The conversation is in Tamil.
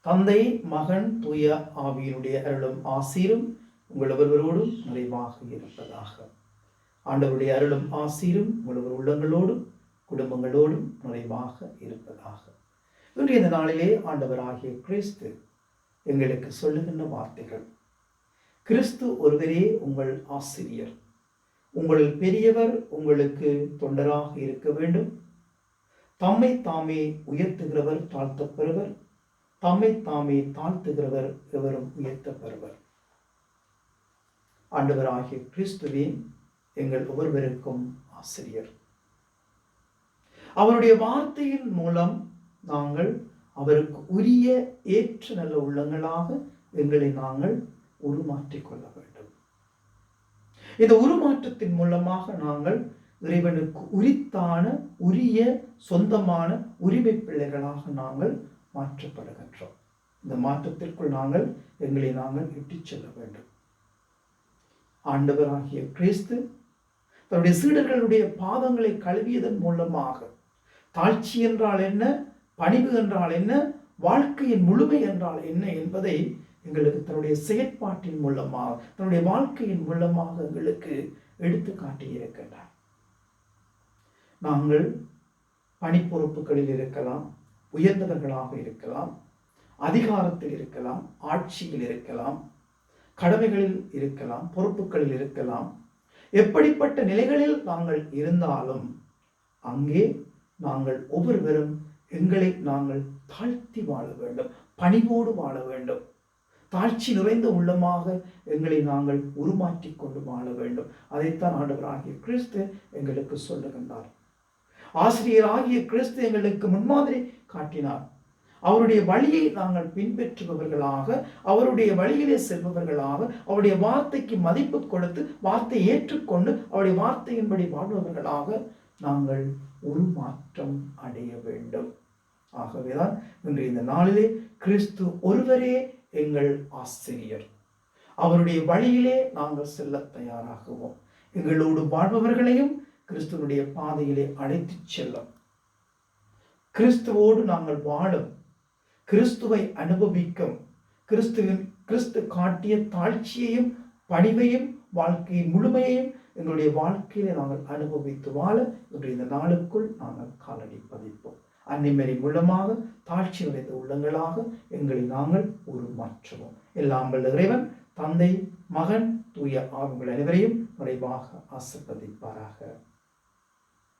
தந்தை மகன் தூய ஆவியினுடைய அருளும் ஆசீரும் உங்கள் ஒருவரோடும் நிறைவாக இருப்பதாக. ஆண்டவருடைய அருளும் ஆசீரும் உங்கள் உள்ளங்களோடும் குடும்பங்களோடும் நிறைவாக இருப்பதாக. இன்றைய இந்த நாளிலே ஆண்டவராகிய கிறிஸ்து எங்களுக்கு சொல்லுகின்ற வார்த்தைகள். கிறிஸ்து ஒருவரே உங்கள் ஆசிரியர். உங்களில் பெரியவர் உங்களுக்கு தொண்டராக இருக்க வேண்டும். தம்மை தாமே உயர்த்துகிறவர் தாழ்த்தப்பெறுவர். தம்மை தாமே தாழ்த்துகிறவர் எவரும் உயர்த்தப்பெறுவர். ஆண்டவராகிய கிறிஸ்துவே எங்கள் ஒவ்வொருவருக்கும் ஆசிரியர். அவருடைய வார்த்தையின் மூலம் நாங்கள் அவருக்கு உரிய ஏற்ற நல்ல உள்ளங்களாக எங்களை நாங்கள் உருமாற்றிக் கொள்ள வேண்டும். இந்த உருமாற்றத்தின் மூலமாக நாங்கள் இறைவனுக்கு உரித்தான உரிய சொந்தமான உரிமை பிள்ளைகளாக நாங்கள் மாற்றப்படுகின்றோம். இந்த மாற்றத்திற்குள் நாங்கள் எங்களை நாங்கள் இட்டுச் செல்ல வேண்டும். ஆண்டவராகிய கிறிஸ்து தன்னுடைய சீடர்களுடைய பாதங்களை கழுவியதன் மூலமாக தாழ்ச்சி என்றால் என்ன பணிவு என்றால் என்ன வாழ்க்கையின் முழுமை என்றால் என்ன என்பதை எங்களுக்கு தன்னுடைய செயற்பாட்டின் மூலமாக தன்னுடைய வாழ்க்கையின் மூலமாக எங்களுக்கு எடுத்து காட்டியிருக்கின்றார். நாங்கள் பணிப்பொறுப்புகளில் இருக்கலாம் உயர்ந்தவர்களாக இருக்கலாம் அதிகாரத்தில் இருக்கலாம் ஆட்சியில் இருக்கலாம் கடமைகளில் இருக்கலாம் பொறுப்புகளில் இருக்கலாம். எப்படிப்பட்ட நிலைகளில் நாங்கள் இருந்தாலும் அங்கே நாங்கள் ஒவ்வொருவரும் எங்களை நாங்கள் தாழ்த்தி வாழ வேண்டும் பணிவோடு வாழ வேண்டும். தாழ்ச்சி நிறைந்த உள்ளமாக எங்களை நாங்கள் உருமாற்றி கொண்டு வாழ வேண்டும். அதைத்தான் ஆண்டவராகிய கிறிஸ்து எங்களுக்கு சொல்லுகின்றார். ஆசிரியராகிய கிறிஸ்து எங்களுக்கு முன்மாதிரி காட்டினார். அவருடைய வழியை நாங்கள் பின்பற்றுபவர்களாக அவருடைய வழியிலே செல்பவர்களாக அவருடைய வார்த்தைக்கு மதிப்பு கொடுத்து வார்த்தையை ஏற்றுக்கொண்டு அவருடைய வார்த்தையின்படி வாழ்பவர்களாக நாங்கள் உருமாற்றம் அடைய வேண்டும். ஆகவேதான் இன்று இந்த நாளிலே கிறிஸ்து ஒருவரே எங்கள் ஆசிரியர். அவருடைய வழியிலே நாங்கள் செல்ல தயாராகுவோம். எங்களோடு வாழ்பவர்களையும் கிறிஸ்துவனுடைய பாதையிலே அழைத்து செல்லும். கிறிஸ்துவோடு நாங்கள் வாழும். கிறிஸ்துவை அனுபவிக்கும். கிறிஸ்துவின் கிறிஸ்து காட்டிய தாழ்ச்சியையும் பணிவையும் வாழ்க்கையின் முழுமையையும் எங்களுடைய வாழ்க்கையில நாங்கள் அனுபவித்து வாழ இன்று இந்த நாளுக்குள் நாங்கள் காலடி பதிப்போம். அன்னிமரி மூலமாக தாழ்ச்சி நிறைந்த உள்ளங்களாக எங்களை நாங்கள் உருமாற்றுவோம். எல்லாம் வல்ல இறைவன் தந்தை மகன் தூய ஆர்வங்கள் அனைவரையும் நிறைவாக ஆசிர்வதிப்பாராக.